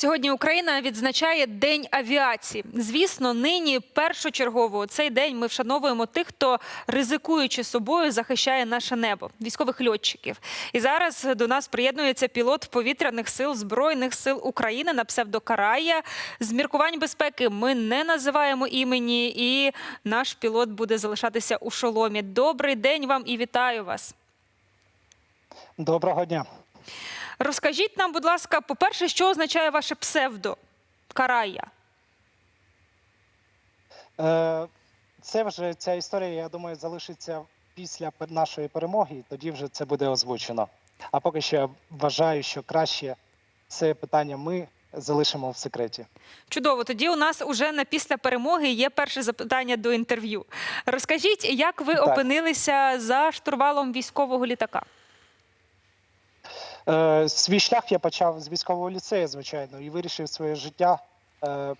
Сьогодні Україна відзначає День авіації. Звісно, нині першочергово цей день ми вшановуємо тих, хто ризикуючи собою захищає наше небо, військових льотчиків. І зараз до нас приєднується пілот повітряних сил збройних сил України на псевдокарая. З міркувань безпеки ми не називаємо імені, і наш пілот буде залишатися у шоломі. Добрий день вам і вітаю вас. Доброго дня. Розкажіть нам, будь ласка, по-перше, що означає ваше псевдо Карая? Е, Це вже ця історія, я думаю, залишиться після нашої перемоги, і тоді вже це буде озвучено. А поки що я вважаю, що краще це питання ми залишимо в секреті. Чудово. Тоді у нас уже на після перемоги є перше запитання до інтерв'ю. Розкажіть, як ви Так. опинилися за штурвалом військового літака? Е, Свій шлях я почав з військового ліцею, звичайно, і вирішив своє життя е,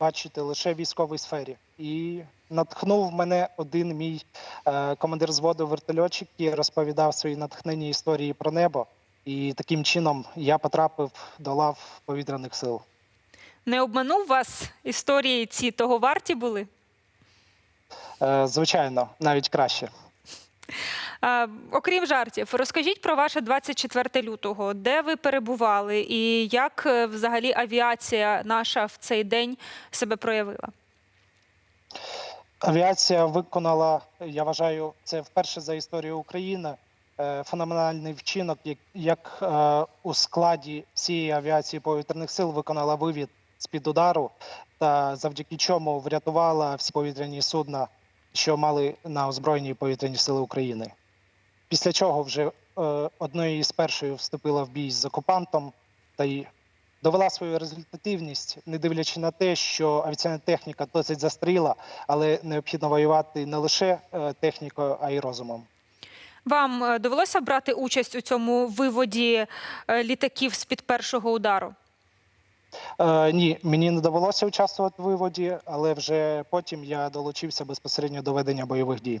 бачити лише в військовій сфері. І натхнув мене один мій е, командир зводу вертольотчик, який розповідав свої натхненні історії про небо. І таким чином я потрапив до лав повітряних сил. Не обманув вас історії ці того варті були? Е, Звичайно, навіть краще. Окрім жартів, розкажіть про ваше 24 лютого, де ви перебували і як е, взагалі авіація наша в цей день себе проявила? Авіація виконала, я вважаю, це вперше за історію України е, феноменальний вчинок, як, як е, у складі всієї авіації повітряних сил виконала вивід з під удару, та завдяки чому врятувала всі повітряні судна, що мали на озброєнні повітряні сили України. Після чого вже е, одною із першою вступила в бій з окупантом та й довела свою результативність, не дивлячи на те, що авіаційна техніка досить застріла, але необхідно воювати не лише е, технікою, а й розумом. Вам е, довелося брати участь у цьому виводі літаків з під першого удару? Е, ні, мені не довелося участвувати в виводі, але вже потім я долучився безпосередньо до ведення бойових дій.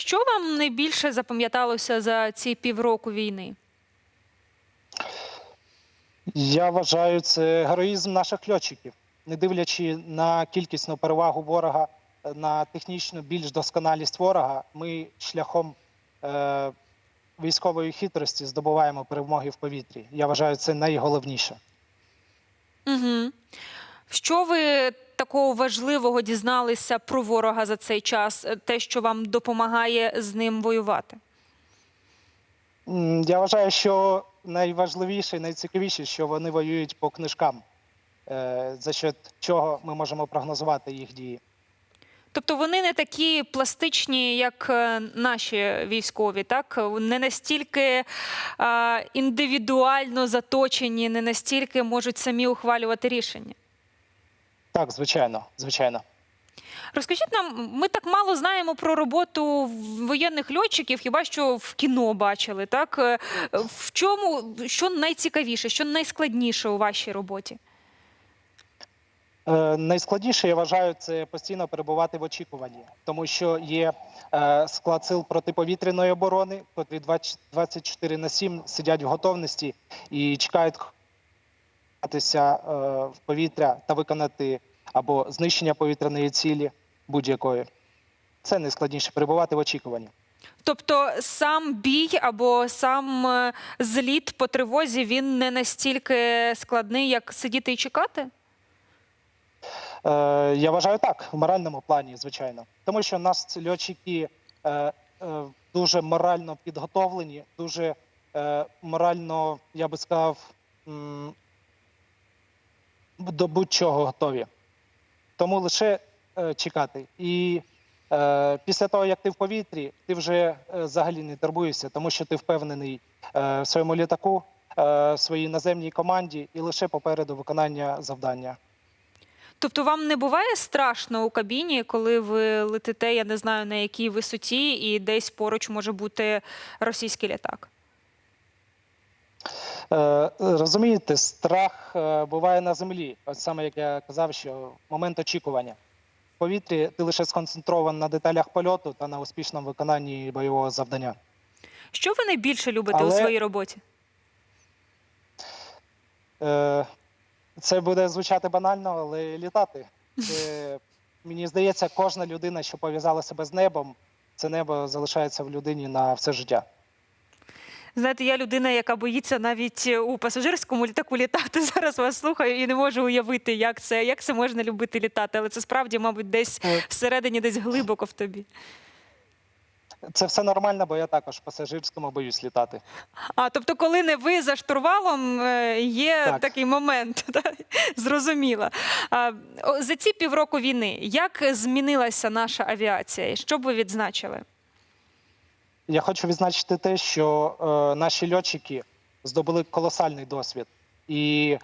Що вам найбільше запам'яталося за ці півроку війни? Я вважаю, це героїзм наших льотчиків, не дивлячи на кількісну перевагу ворога, е, на технічну більш досконалість ворога, ми шляхом е, військової хитрості здобуваємо перемоги в повітрі. Я вважаю, це найголовніше. Угу. Що ви такого важливого дізналися про ворога за цей час? Е, Те, що вам допомагає з ним воювати? Я вважаю, що найважливіше і найцікавіше, що вони воюють по книжкам, е, за що чого ми можемо прогнозувати їх дії. Тобто вони не такі пластичні, як е, наші військові, так не настільки індивідуально заточені, не настільки можуть самі ухвалювати рішення. Так, звичайно, звичайно. Розкажіть нам, ми так мало знаємо про роботу воєнних льотчиків, хіба що в кіно бачили. Так Е, в чому що найцікавіше, що найскладніше у вашій роботі? Е, найскладніше, я вважаю, це постійно перебувати в очікуванні, тому що є е, склад сил протиповітряної оборони, котрі 20 24 на 7 сидять в готовності і чекають ховатися, е, в повітря та виконати або знищення повітряної цілі будь-якої. Це найскладніше перебувати в очікуванні. Тобто сам бій або сам е, зліт по тривозі він не настільки складний, як сидіти і чекати? Е, я вважаю так, в моральному плані, звичайно. Тому що нас льотчики е, е, дуже морально підготовлені, дуже е, морально, я би сказав, до будь-чого готові. Тому лише е, чекати. І е, після того, як ти в повітрі, ти вже е, взагалі не турбуєшся, тому що ти впевнений е, в своєму літаку, е, в своїй наземній команді і лише попереду виконання завдання. Тобто вам не буває страшно у кабіні, коли ви летите, я не знаю на якій висоті, і десь поруч може бути російський літак? Е, Розумієте, страх е, буває на землі. От саме як я казав, що момент очікування. В повітрі ти лише сконцентрований на деталях польоту та на успішному виконанні бойового завдання. Що ви найбільше любите у своїй роботі? Е, Це буде звучати банально, але літати. Це, мені здається, кожна людина, що пов'язала себе з небом, це небо залишається в людині на все життя. Знаєте, я людина, яка боїться навіть у пасажирському літаку літати. Зараз вас слухаю і не можу уявити, як це, як це можна любити літати. Але це справді, мабуть, десь Е. всередині, десь глибоко в тобі. Це все нормально, бо я також в пасажирському боюсь літати. А тобто, коли не ви за штурвалом, е, є Так. такий момент, так? зрозуміло. За ці півроку війни, як змінилася наша авіація? Що б ви відзначили? Я хочу відзначити те, що е, наші льотчики здобули колосальний досвід. І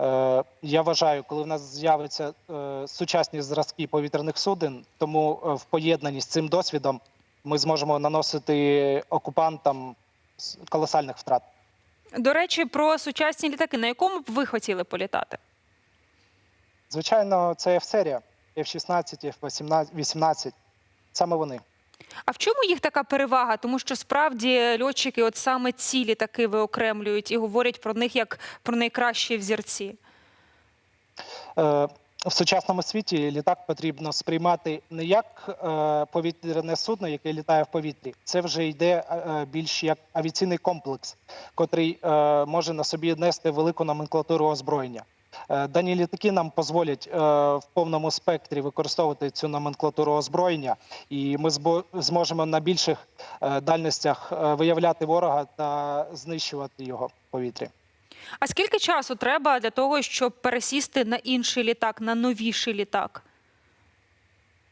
е, я вважаю, коли в нас з'являться е, сучасні зразки повітряних суден, тому е, в поєднанні з цим досвідом ми зможемо наносити окупантам колосальних втрат. До речі, про сучасні літаки. На якому б ви хотіли політати? Звичайно, це F-серія, F-16, F-18, саме вони. А в чому їх така перевага? Тому що справді льотчики, от саме ці літаки виокремлюють і говорять про них як про найкращі взірці. Е, В сучасному світі літак потрібно сприймати не як е, повітряне судно, яке літає в повітрі. Це вже йде е, е, більш як авіаційний комплекс, котрий може на собі нести велику номенклатуру озброєння. Е, Дані літаки нам дозволять е, в повному спектрі використовувати цю номенклатуру озброєння, і ми зможемо на більших е, дальностях виявляти ворога та знищувати його в повітрі. А скільки часу треба для того, щоб пересісти на інший літак, на новіший літак?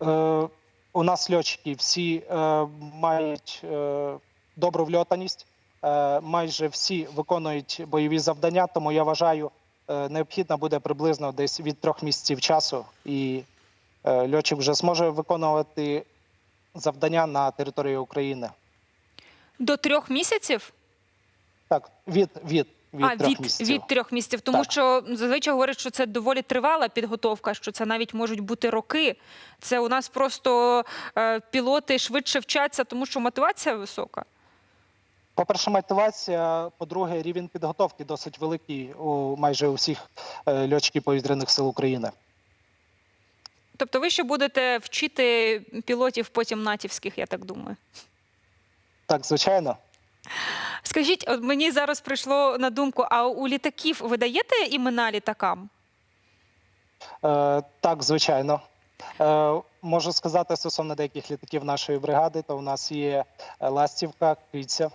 Е, у нас льотчики всі е, мають е, добру вльотаність, е, майже всі виконують бойові завдання, тому я вважаю, необхідно буде приблизно десь від трьох місяців часу, і е, льотчик вже зможе виконувати завдання на території України. До трьох місяців? Так, від, від, від а трьох від, місяців. від трьох місяців. Тому Так. що зазвичай говорять, що це доволі тривала підготовка, що це навіть можуть бути роки. Це у нас просто е, пілоти швидше вчаться, тому що мотивація висока. По-перше, мотивація, по-друге, рівень підготовки досить великий у майже усіх е, льотчиків повітряних сил України. Тобто, ви ще будете вчити пілотів потім натівських, я так думаю. Так, звичайно. Скажіть, от мені зараз прийшло на думку: а у літаків ви даєте імена літакам? Е, так, звичайно. Е, можу сказати стосовно деяких літаків нашої бригади, то у нас є е, ластівка, киця,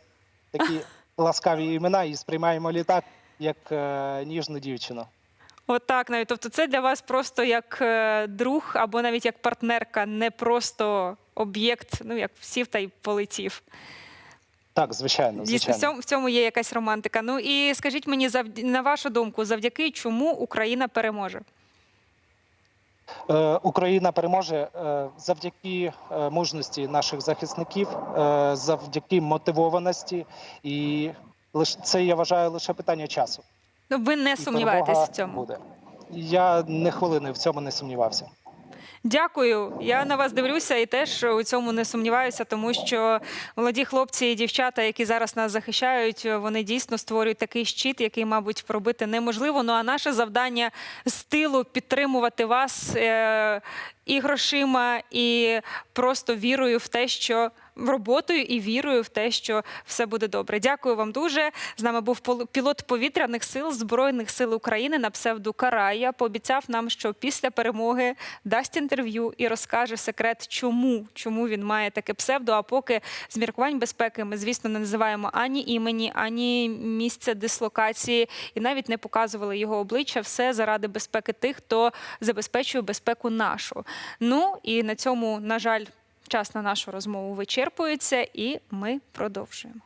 такі ласкаві імена, і сприймаємо літак як е, ніжну дівчину. От так навіть. Тобто, це для вас просто як е, друг або навіть як партнерка, не просто об'єкт, ну як сів та й полетів. Так, звичайно, Дійсно, в звичайно. цьому, в цьому є якась романтика. Ну і скажіть мені, на вашу думку, завдяки чому Україна переможе? Е, Україна переможе е, завдяки е, мужності наших захисників, завдяки мотивованості, і це я вважаю лише питання часу. Ну, ви не сумніваєтесь в цьому. Буде. Я не хвилини в цьому не сумнівався. Дякую. Я на вас дивлюся і теж у цьому не сумніваюся, тому що молоді хлопці і дівчата, які зараз нас захищають, вони дійсно створюють такий щит, який, мабуть, пробити неможливо. Ну а наше завдання з тилу підтримувати вас е- і грошима, і просто вірою в те, що роботою і вірою в те, що все буде добре. Дякую вам дуже. З нами був пілот повітряних сил Збройних сил України на псевду Карая. Пообіцяв нам, що після перемоги дасть інтерв'ю і розкаже секрет, чому, чому він має таке псевдо. А поки з міркувань безпеки ми, звісно, не називаємо ані імені, ані місця дислокації, і навіть не показували його обличчя. Все заради безпеки тих, хто забезпечує безпеку нашу. Ну і на цьому, на жаль, час на нашу розмову вичерпується, і ми продовжуємо.